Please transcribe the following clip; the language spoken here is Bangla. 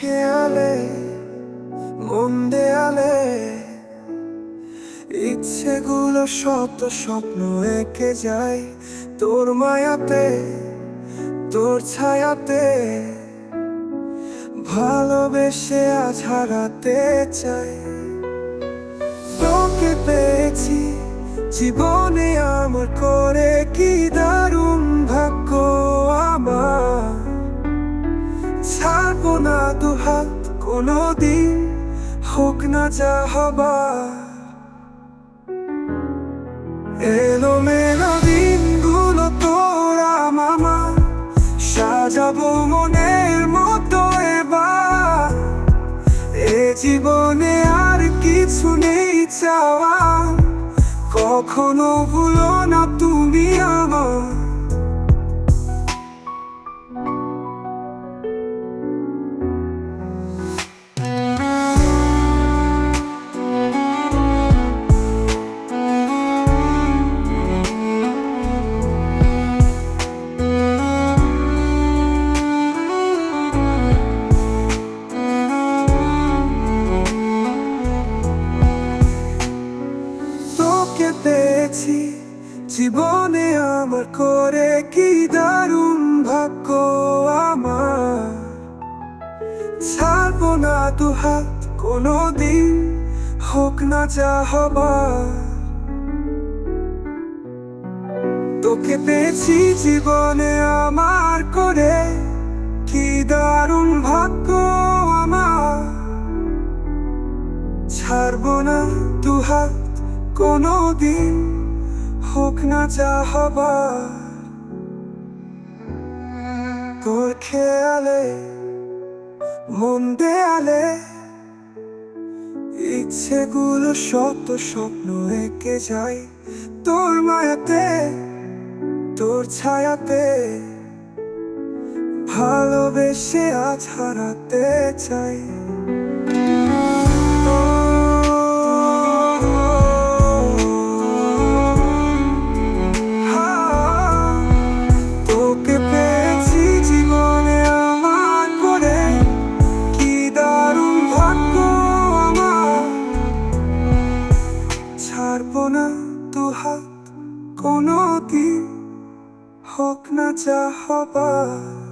খেয়ালে মন দেয়ালে, ইচ্ছেগুলো শত স্বপ্ন এঁকে যায়। তোর মায়াতে, তোর ছায়াতে, ভালোবেসে আজ হারাতে চাই। তোকে পেয়েছি, জীবনে আমার করে কি দারুণ হাত কোনোদিন হোক না যা হবার। এলো মেলো দিনগুলো তোরা মামা, সাজাবো মনের মতো এবার। এ জীবনে আর কিছু নেই চাওয়া, কখনো ভুলো না তুমি আমার। জীবনে আমার করে কি দারুণ ভাগ্য আমার? ছাড়বো না দু হাত, কোনোদিন হোক না যা হবার। তোকে পেয়েছি জীবনে আমার করে কি দারুণ ভাগ্য আমার? ছাড়বো না দু হাত কোনো দিন হোক না যা হবার, তোর খেয়ালে, মন দেয়ালে, ইচ্ছেগুলো শত স্বপ্ন এঁকে যায়। তোর মায়াতে, তোর ছায়াতে, ভালোবেসে আজ হারাতে চাই। কোনো দিন হোক না যা হবার।